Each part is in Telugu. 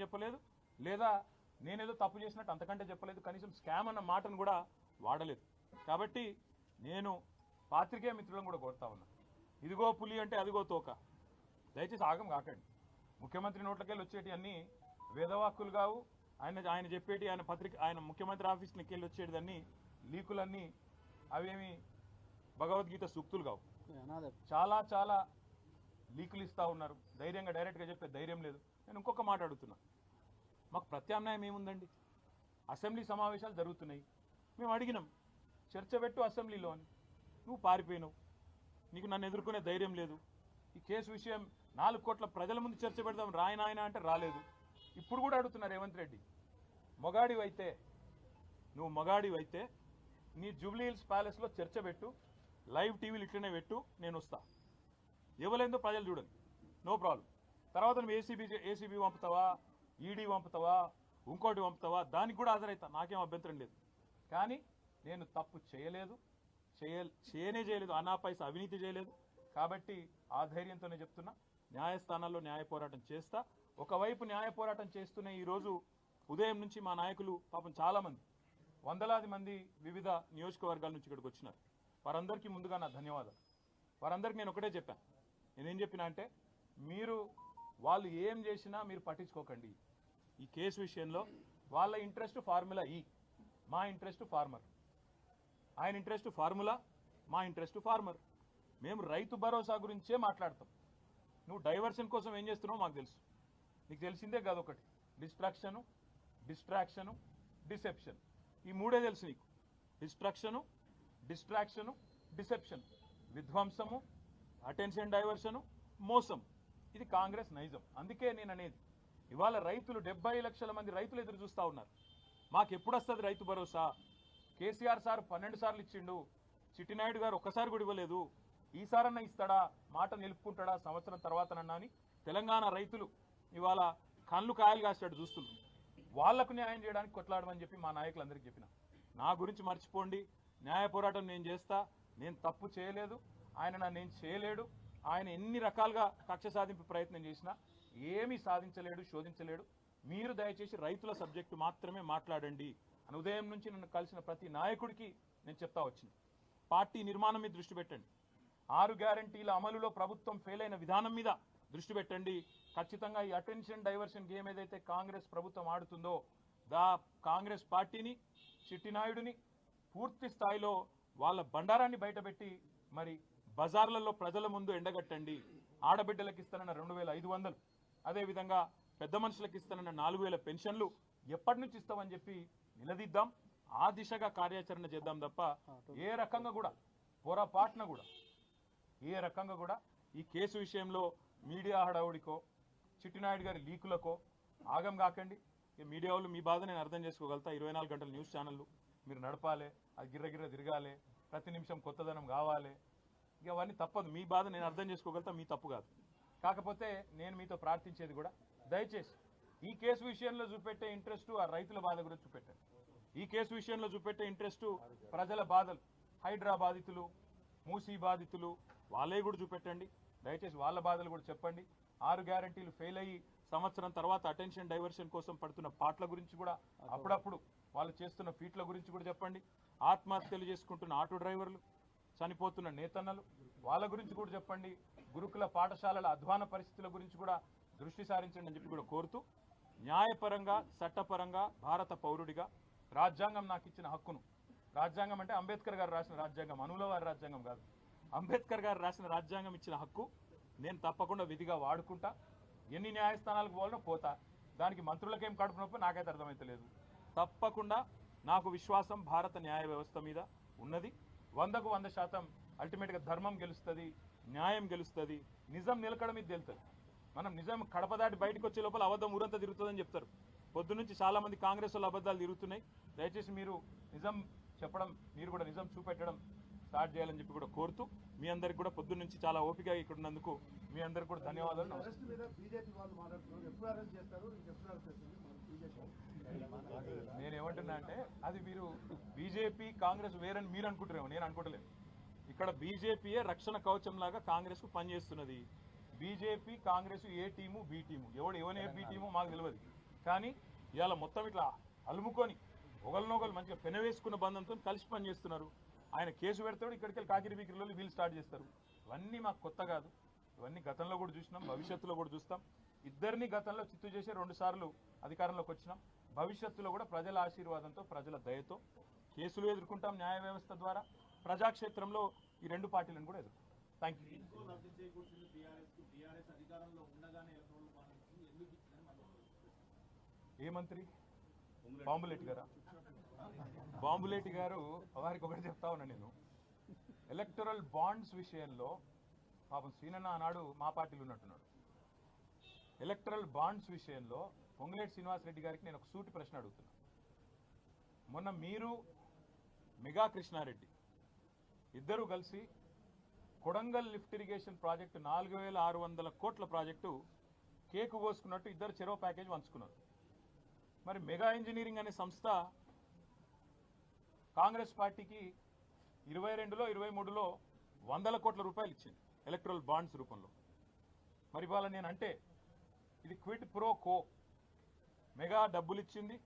చెప్పలేదు. లేదా నేనేదో తప్పు చేసినట్టు అంతకంటే చెప్పలేదు. కనీసం స్కామ్ అన్న మాటను కూడా వాడలేదు. కాబట్టి నేను పాత్రికేయ మిత్రులను కూడా కోరుతా ఉన్నా. ఇదిగో పులి అంటే అదిగో తోక. దయచేసి ఆగం కాకండి. ముఖ్యమంత్రి నోట్లకెళ్ళి వచ్చేటి అన్ని వేదవాక్కులు కావు. ఆయన ఆయన చెప్పేటి ఆయన పత్రిక ఆయన ముఖ్యమంత్రి ఆఫీస్కి వెళ్ళి వచ్చేటి అన్ని లీకులన్నీ అవేమి భగవద్గీత సూక్తులు కావు. చాలా చాలా లీకులు ఇస్తా ఉన్నారు. ధైర్యంగా డైరెక్ట్గా చెప్పే ధైర్యం లేదు. నేను ఇంకొక మాట అడుగుతున్నా. మాకు ప్రత్యామ్నాయం ఏముందండి? అసెంబ్లీ సమావేశాలు జరుగుతున్నాయి. మేము అడిగినాం చర్చ పెట్టు అసెంబ్లీలో అని. నువ్వు పారిపోయినావు. నీకు నన్ను ఎదుర్కొనే ధైర్యం లేదు. ఈ కేసు విషయం నాలుగు కోట్ల ప్రజల ముందు చర్చ పెడదాం రాయనాయన అంటే రాలేదు. ఇప్పుడు కూడా అడుగుతున్నారు రేవంత్ రెడ్డి. మొగాడివైతే నువ్వు మొగాడివైతే నీ జూబ్లీ హిల్స్ ప్యాలెస్లో చర్చ పెట్టు లైవ్ టీవీలు ఇట్లనే పెట్టు నేను వస్తా. ఇవ్వలేందో ప్రజలు చూడండి. No problem. తర్వాత నువ్వు ఏసీబీ ఏసీబీ పంపుతావా? ఈడీ పంపుతావా? ఇంకోటి పంపుతావా? దానికి కూడా హాజరవుతా నాకేం అభ్యంతరం లేదు. కానీ నేను తప్పు చేయలేదు. చేయ చేయనే చేయలేదు. అనా పైసా అవినీతి చేయలేదు. కాబట్టి ఆ ధైర్యంతోనే చెప్తున్నా. న్యాయస్థానాల్లో న్యాయ పోరాటం చేస్తా. ఒకవైపు న్యాయ పోరాటం చేస్తూనే ఈరోజు ఉదయం నుంచి మా నాయకులు పాపం చాలామంది వందలాది మంది వివిధ నియోజకవర్గాల నుంచి ఇక్కడికి వచ్చినారు. వారందరికీ ముందుగా నా ధన్యవాదాలు. వారందరికీ నేను ఒకటే చెప్పాను నేనేం చెప్పినా అంటే మీరు వాళ్ళు ఏం చేసినా మీరు పట్టించుకోకండి. ఈ కేసు విషయంలో వాళ్ళ ఇంట్రెస్ట్ ఫార్ములా ఈ. మా ఇంట్రెస్ట్ ఫార్మర్. ఆయన ఇంట్రెస్ట్ ఫార్ములా మా ఇంట్రెస్ట్ ఫార్మర్. మేము రైతు భరోసా గురించే మాట్లాడతాం. నువ్వు డైవర్షన్ కోసం ఏం చేస్తున్నావు మాకు తెలుసు. నీకు తెలిసిందే కాదు ఒకటి. Distraction distraction deception. ఈ మూడే తెలుసు నీకు. Distraction distraction deception. విధ్వంసము attention diversion మోసం. ఇది కాంగ్రెస్ నైజం. అందుకే నేను అనేది ఇవాళ రైతులు డెబ్బై లక్షల మంది రైతులు ఎదురు చూస్తా ఉన్నారు. మాకు ఎప్పుడు వస్తుంది రైతు భరోసా? కేసీఆర్ సార్ పన్నెండు సార్లు ఇచ్చిండు. చిట్టినాయుడు గారు ఒక్కసారి కూడా ఇవ్వలేదు. ఈసారన్నా ఇస్తాడా? మాట నిలుపుకుంటాడా? సంవత్సరం తర్వాతనన్నా అని తెలంగాణ రైతులు ఇవాళ కళ్ళు కాయలు కాసాడు చూస్తున్నారు. వాళ్ళకు న్యాయం చేయడానికి కొట్లాడమని చెప్పి మా నాయకులందరికీ చెప్పిన. నా గురించి మర్చిపోండి. న్యాయ పోరాటం నేను చేస్తా. నేను తప్పు చేయలేదు. ఆయన నన్ను నేను చేయలేడు. ఆయన ఎన్ని రకాలుగా కక్ష సాధింపు ప్రయత్నం చేసినా ఏమీ సాధించలేడు శోధించలేడు. మీరు దయచేసి రైతుల సబ్జెక్టు మాత్రమే మాట్లాడండి. అని ఉదయం నుంచి నన్ను కలిసిన ప్రతి నాయకుడికి నేను చెప్తా వచ్చింది. పార్టీ నిర్మాణం మీద దృష్టి పెట్టండి. ఆరు గ్యారంటీల అమలులో ప్రభుత్వం ఫెయిల్ అయిన విధానం మీద దృష్టి పెట్టండి. ఖచ్చితంగా ఈ అటెన్షన్ డైవర్షన్ గేమ్ ఏదైతే కాంగ్రెస్ ప్రభుత్వం ఆడుతుందో దా కాంగ్రెస్ పార్టీని చిట్టినాయుడిని పూర్తి స్థాయిలో వాళ్ళ బండారాన్ని బయటపెట్టి మరి బజార్లలో ప్రజల ముందు ఎండగట్టండి. ఆడబిడ్డలకు ఇస్తానన్న రెండు వేల ఐదు వందలు. అదేవిధంగా పెద్ద మనుషులకు ఇస్తానన్న నాలుగు వేల పెన్షన్లు ఎప్పటి నుంచి ఇస్తామని చెప్పి నిలదీద్దాం. ఆ దిశగా కార్యాచరణ చేద్దాం తప్ప ఏ రకంగా కూడా పొరపాటున కూడా ఏ రకంగా కూడా ఈ కేసు విషయంలో మీడియా హడావుడికో చిట్టినాయుడు గారి లీకులకో ఆగం కాకండి. ఈ మీడియా వాళ్ళు మీ బాధ నేను అర్థం చేసుకోగలుగుతా. ఇరవై నాలుగు గంటల న్యూస్ ఛానళ్ళు మీరు నడపాలి అది గిర్ర గిర్ర తిరగాలి ప్రతి నిమిషం కొత్తదనం కావాలి ఇక అవన్నీ తప్పదు. మీ బాధ నేను అర్థం చేసుకోగలుగుతా మీ తప్పు కాదు. కాకపోతే నేను మీతో ప్రార్థించేది కూడా దయచేసి ఈ కేసు విషయంలో చూపెట్టే ఇంట్రెస్ట్ ఆ రైతుల బాధ గురించి చూపెట్టండి. ఈ కేసు విషయంలో చూపెట్టే ఇంట్రెస్ట్ ప్రజల బాధలు హైడ్రా బాధితులు మూసీ బాధితులు వాళ్ళే కూడా చూపెట్టండి. దయచేసి వాళ్ళ బాధలు కూడా చెప్పండి. ఆరు గ్యారంటీలు ఫెయిల్ అయ్యి సంవత్సరం తర్వాత అటెన్షన్ డైవర్షన్ కోసం పడుతున్న పాటల గురించి కూడా అప్పుడప్పుడు వాళ్ళు చేస్తున్న ఫీట్ల గురించి కూడా చెప్పండి. ఆత్మహత్యలు చేసుకుంటున్న ఆటో డ్రైవర్లు చనిపోతున్న నేతన్నలు వాళ్ళ గురించి కూడా చెప్పండి. గురుకుల పాఠశాలల అధ్వాన పరిస్థితుల గురించి కూడా దృష్టి సారించండి అని చెప్పి కూడా కోరుతూ న్యాయపరంగా చట్టపరంగా భారత పౌరుడిగా రాజ్యాంగం నాకు ఇచ్చిన హక్కును రాజ్యాంగం అంటే అంబేద్కర్ గారు రాసిన రాజ్యాంగం అనుల వారి రాజ్యాంగం కాదు. అంబేద్కర్ గారు రాసిన రాజ్యాంగం ఇచ్చిన హక్కు నేను తప్పకుండా విధిగా వాడుకుంటా. ఎన్ని న్యాయస్థానాలకు పోవాలనో పోతా. దానికి మంత్రులకేం కడుపు నొప్పి నాకైతే అర్థమైతలేదు. తప్పకుండా నాకు విశ్వాసం భారత న్యాయ వ్యవస్థ మీద ఉన్నది. వందకు వంద శాతం అల్టిమేట్గా ధర్మం గెలుస్తుంది న్యాయం గెలుస్తుంది నిజం నిలకడ మీద తెలుస్తుంది మనం నిజం కడప దాటి బయటకు వచ్చే లోపల అబద్ధం ఊరంతా తిరుగుతుందని చెప్తారు. పొద్దు నుంచి చాలా మంది కాంగ్రెస్ వాళ్ళు అబద్ధాలు తిరుగుతున్నాయి. దయచేసి మీరు నిజం చెప్పడం మీరు కూడా నిజం చూపెట్టడం స్టార్ట్ చేయాలని చెప్పి కూడా కోరుతూ మీ అందరికి కూడా పొద్దు నుంచి చాలా ఓపిక ఇక్కడ ఉన్నందుకు మీ అందరికి కూడా ధన్యవాదాలు నేను ఏమంటున్నా అంటే అది మీరు బీజేపీ కాంగ్రెస్ వేరని మీరు అనుకుంటారేమో నేను అనుకోవట్లేదు. ఇక్కడ బీజేపీయే రక్షణ కవచం లాగా కాంగ్రెస్కు పనిచేస్తున్నది. BJP Congress A team B team. ఎవడు ఎవనే బి టీము మాకు తెలియదు కానీ ఇవాళ మొత్తం ఇట్లా అలుముకొని ఒకరినొకరు మంచిగా పెనవేసుకున్న బంధంతో కలిసి పని చేస్తున్నారు ఆయన కేసు పెడతాడు ఇక్కడికి వెళ్ళి కాకిరి బీకిరిలో వీళ్ళు స్టార్ట్ చేస్తారు. ఇవన్నీ మాకు కొత్త కాదు. ఇవన్నీ గతంలో కూడా చూసినాం భవిష్యత్తులో కూడా చూస్తాం. ఇద్దరిని గతంలో చిత్తు చేసి రెండు సార్లు అధికారంలోకి వచ్చినాం. భవిష్యత్తులో కూడా ప్రజల ఆశీర్వాదంతో ప్రజల దయతో కేసులు ఎదుర్కొంటాం న్యాయ వ్యవస్థ ద్వారా. ప్రజాక్షేత్రంలో ఈ రెండు పార్టీలను కూడా ఎదుర్కొంటాం. థ్యాంక్ యూ ఏ మంత్రి? బాంబులేటి గారా? బాంబులేటి గారు వారికి ఒకటి చెప్తా ఉన్నా నేను. ఎలక్టరల్ బాండ్స్ విషయంలో పాపం సీనన్న ఆనాడు మా పార్టీలో ఉన్నట్టున్నాడు. ఎలక్టరల్ బాండ్స్ విషయంలో పొంగులేటి శ్రీనివాసరెడ్డి గారికి నేను ఒక సూటి ప్రశ్న అడుగుతున్నా. మొన్న మీరు మెగా కృష్ణారెడ్డి ఇద్దరు కలిసి కొడంగల్ లిఫ్ట్ ఇరిగేషన్ ప్రాజెక్టు నాలుగు వేల ఆరు వందల కోట్ల ప్రాజెక్టు కేకు కోసుకున్నట్టు ఇద్దరు చెరో ప్యాకేజ్ పంచుకున్నారు. మరి మెగా ఇంజనీరింగ్ అనే సంస్థ కాంగ్రెస్ పార్టీకి ఇరవై రెండులో ఇరవై మూడులో వందల కోట్ల రూపాయలు ఇచ్చింది ఎలక్ట్రల్ బాండ్స్ రూపంలో. మరి ఇవాళ నేను అంటే ఇది క్విడ్ ప్రో కో. మెగా డబ్బులు ఇచ్చింది.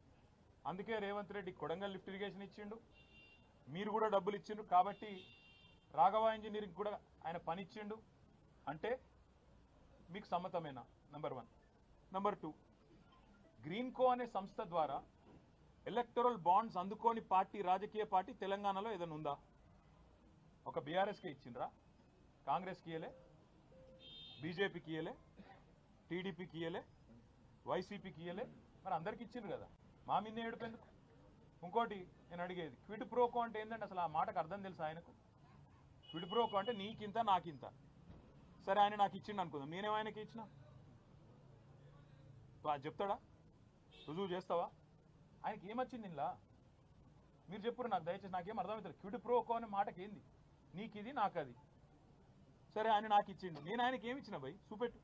అందుకే రేవంత్ రెడ్డి కొడంగల్ లిఫ్ట్ ఇరిగేషన్ ఇచ్చిండు. మీరు కూడా డబ్బులు ఇచ్చిండు. కాబట్టి రాఘవ ఇంజనీరింగ్ కూడా ఆయన పని ఇచ్చిండు. అంటే మీకు సమ్మతమేనా? Number one number two Greenko అనే సంస్థ ద్వారా ఎలక్టరల్ బాండ్స్ అందుకోని పార్టీ రాజకీయ పార్టీ తెలంగాణలో ఏదైనా ఉందా? ఒక బీఆర్ఎస్కి ఇచ్చిండ్రా. కాంగ్రెస్కి ఇయలే బీజేపీకి ఇయలే టీడీపీకి ఇయలే వైసీపీకి ఇయలే మరి అందరికి ఇచ్చిండ్రు కదా. మా మీద ఏడుపెందుకు? ఇంకోటి నేను అడిగేది క్విడ్ ప్రోకో అంటే ఏంటంటే అసలు ఆ మాటకు అర్థం తెలుసు ఆయనకు? క్విడ్ ప్రోకో అంటే నీకింత నాకింత. సరే ఆయన నాకు ఇచ్చిండు అనుకుందాం. నేనేం ఆయనకి ఇచ్చిన? చెప్తాడా? రుజువు చేస్తావా? ఆయనకి ఏమొచ్చింది ఇలా మీరు చెప్పురు నాకు దయచేసి నాకేం అర్థమవుతుంది క్విడ్ ప్రోకో అనే మాటకి ఏంది నీకు ఇది నాకు అది సరే ఆయన నాకు ఇచ్చిండు. నేను ఆయనకి ఏమి ఇచ్చిన భయ్ చూపెట్టు.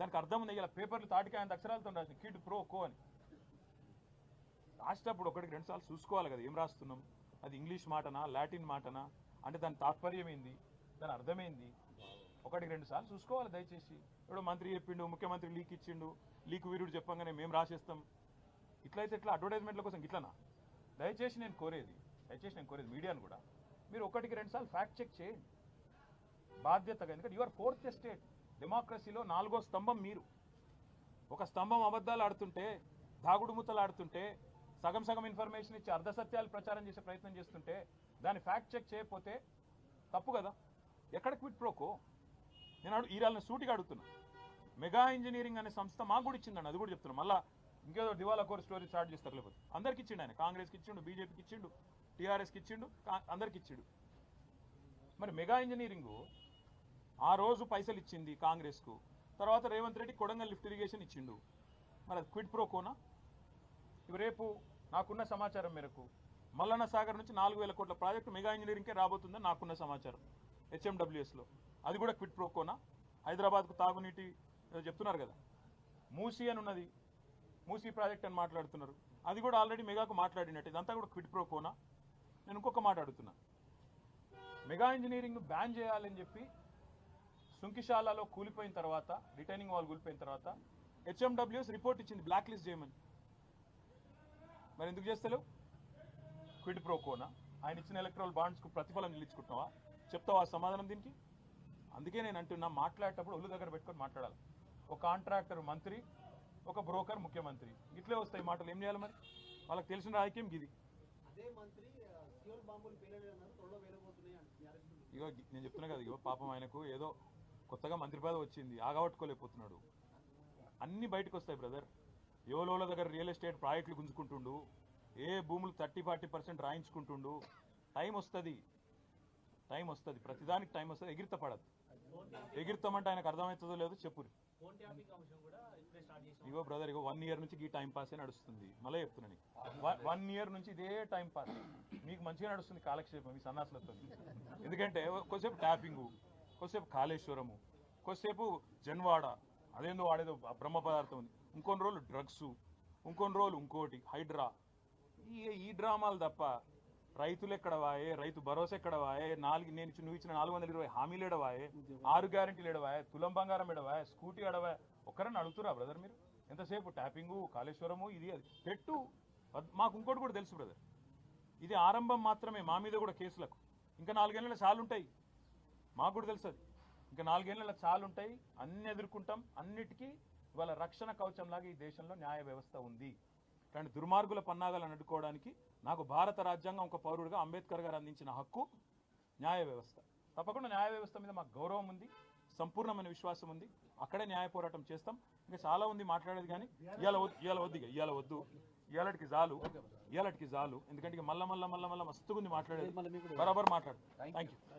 దానికి అర్థం ఉంది ఇలా పేపర్లు తాటికాయ అంత అక్షరాలతో రాసిన కిడ్ ప్రో కో అని. రాసేటప్పుడు ఒకటికి రెండు సార్లు చూసుకోవాలి కదా ఏం రాస్తున్నాం? అది ఇంగ్లీష్ మాటనా లాటిన్ మాటనా? అంటే దాని తాత్పర్యం ఏంది? దాని అర్థమైంది ఒకటికి రెండు సార్లు చూసుకోవాలి దయచేసి. ఇప్పుడు మంత్రి చెప్పిండు ముఖ్యమంత్రి లీక్ ఇచ్చిండు లీక్ వీరుడు చెప్పంగానే మేము రాసేస్తాం. ఇట్లయితే ఇట్లా అడ్వర్టైజ్మెంట్ల కోసం ఇట్లనా? దయచేసి నేను కోరేది దయచేసి నేను కోరేది మీడియాను కూడా. మీరు ఒకటికి రెండు సార్లు ఫ్యాక్ట్ చెక్ చేయండి. బాధ్యతగా ఎందుకంటే యువర్ ఫోర్త్ ఎస్టేట్ డెమోక్రసీలో నాలుగో స్తంభం మీరు. ఒక స్తంభం అబద్ధాలు ఆడుతుంటే దాగుడు ఆడుతుంటే సగం సగం ఇన్ఫర్మేషన్ ఇచ్చి అర్ధసత్యాలు ప్రచారం చేసే ప్రయత్నం చేస్తుంటే దాన్ని ఫ్యాక్ట్ చెక్ చేయకపోతే తప్పు కదా? ఎక్కడ క్విట్ ప్రోకో నేను అడు ఈరాలను సూటిగా అడుగుతున్నా. మెగా ఇంజనీరింగ్ అనే సంస్థ మాకు కూడా ఇచ్చిందండి అది కూడా చెప్తున్నాను మళ్ళీ ఇంకేదో దివాలా కోర్ స్టోరీ స్టార్ట్ చేస్తారు లేకపోతే. అందరికి ఇచ్చిండు ఆయన. కాంగ్రెస్కి ఇచ్చిండు బీజేపీకి ఇచ్చిండు టీఆర్ఎస్కి ఇచ్చిండు అందరికి ఇచ్చిండు. మరి మెగా ఇంజనీరింగ్ ఆ రోజు పైసలు ఇచ్చింది కాంగ్రెస్కు. తర్వాత రేవంత్ రెడ్డి కొడంగల్ లిఫ్ట్ ఇరిగేషన్ ఇచ్చిండు. మరి అది క్విడ్ ప్రోకోనా? ఇవి రేపు నాకున్న సమాచారం మేరకు మల్లన్న సాగర్ నుంచి నాలుగు వేల కోట్ల ప్రాజెక్టు మెగా ఇంజనీరింగ్కే రాబోతుందని నాకున్న సమాచారం హెచ్ఎండబ్ల్యూఎస్లో. అది కూడా క్విడ్ ప్రోకోనా? హైదరాబాద్కు తాగునీటి చెప్తున్నారు కదా. మూసీ అని ఉన్నది. మూసీ ప్రాజెక్ట్ అని మాట్లాడుతున్నారు. అది కూడా ఆల్రెడీ మెగాకు మాట్లాడినట్టు. ఇదంతా కూడా క్విడ్ ప్రోకోనా? నేను ఇంకొక మాట అడుగుతున్నా. మెగా ఇంజనీరింగ్ బ్యాన్ చేయాలని చెప్పి సుంకిశాలలో కూలిపోయిన తర్వాత రిటైనింగ్ వాల్ కూలిపోయిన తర్వాత హెచ్ఎండబ్ల్యూఎస్ రిపోర్ట్ ఇచ్చింది బ్లాక్ లిస్ట్ చేయమని. మరి ఎందుకు చేస్తలేవు? క్విడ్ ప్రోకోనా ఆయన ఇచ్చిన ఎలక్ట్రల్ బాండ్స్కు ప్రతిఫలం నిలుచుకుంటున్నావా? చెప్తావా సమాధానం దీనికి? అందుకే నేను అంటున్నా మాట్లాడేటప్పుడు ఒళ్ళు దగ్గర పెట్టుకొని మాట్లాడాలి. ఒక కాంట్రాక్టర్ మంత్రి ఒక బ్రోకర్ ముఖ్యమంత్రి. ఇట్లే వస్తాయి మాటలు ఏం చేయాలి మరి? వాళ్ళకి తెలిసిన రాజకీయం ఇది. ఇగో నేను చెప్తున్నా కదా ఇగో పాపం ఆయనకు ఏదో కొత్తగా మంత్రి పదవి వచ్చింది ఆగబట్టుకోలేకపోతున్నాడు. అన్ని బయటకు వస్తాయి బ్రదర్ యోలోల దగ్గర రియల్ ఎస్టేట్ ప్రాజెక్టులు గుంజుకుంటుండు ఏ భూములు థర్టీ ఫార్టీ పర్సెంట్ రాయించుకుంటుండు. టైం వస్తుంది. టైం వస్తుంది. ప్రతిదానికి టైం వస్తుంది. ఎగిరిత పడదు ఎగిరితామంటే ఆయనకు అర్థమవుతుందో లేదో చెప్పురు. ఇగో బ్రదర్ ఇగో వన్ ఇయర్ నుంచి ఈ టైం పాసే నడుస్తుంది. మళ్ళీ చెప్తున్నాను వన్ ఇయర్ నుంచి ఇదే టైం పాస్ మీకు మంచిగా నడుస్తుంది కాలక్షేపం మీ సన్నాసులతో ఎందుకంటే కొంచెం ట్యాపింగు కొద్దిసేపు కాళేశ్వరము కొద్దిసేపు జన్వాడ అదేందో వాడేదో బ్రహ్మ పదార్థం ఉంది. ఇంకొన్ని రోజులు డ్రగ్స్ ఇంకొన్ని రోజులు ఇంకోటి హైడ్రా. ఈ ఈ డ్రామాలు తప్ప రైతులు ఎక్కడ వాయే రైతు భరోసా ఎక్కడ వాయే నాలుగు నేను ఇచ్చిన- నువ్వు ఇచ్చిన నాలుగు వందల ఇరవై హామీలు ఎడవాయే ఆరు గ్యారెంటీలు ఎడవాయే తులం బంగారం ఎడవాయే స్కూటీ ఎడవాయే ఒక్కరని అడుగుతురా బ్రదర్ మీరు? ఎంతసేపు ట్యాపింగు కాళేశ్వరము ఇది అది. పెట్టు. మాకు ఇంకోటి కూడా తెలుసు బ్రదర్. ఇది ఆరంభం మాత్రమే మా మీద కూడా కేసులకు. ఇంకా నాలుగేళ్ళ చాలు ఉంటాయి మాకు కూడా తెలుసు అది. ఇంకా నాలుగేళ్ళ చాలు ఉంటాయి. అన్ని ఎదుర్కొంటాం. అన్నిటికీ ఇవాళ రక్షణ కవచంలాగా ఈ దేశంలో న్యాయ వ్యవస్థ ఉంది. కానీ దుర్మార్గుల పన్నాగాలను అడ్డుకోవడానికి నాకు భారత రాజ్యాంగం ఒక పౌరుడిగా అంబేద్కర్ గారు అందించిన హక్కు న్యాయ వ్యవస్థ. తప్పకుండా న్యాయ వ్యవస్థ మీద మాకు గౌరవం ఉంది. సంపూర్ణమైన విశ్వాసం ఉంది. అక్కడే న్యాయ పోరాటం చేస్తాం. ఇంకా చాలా ఉంది మాట్లాడేది కానీ ఇవాళ వద్దు ఇవాళ వద్దు ఇవాళ వద్దు. ఇవాళకి చాలు ఇవాళకి చాలు ఎందుకంటే మళ్ళా మళ్ళా మళ్ళా మళ్ళా మస్తుగుంది మాట్లాడేది. బరాబర్ మాట్లాడు. Thank you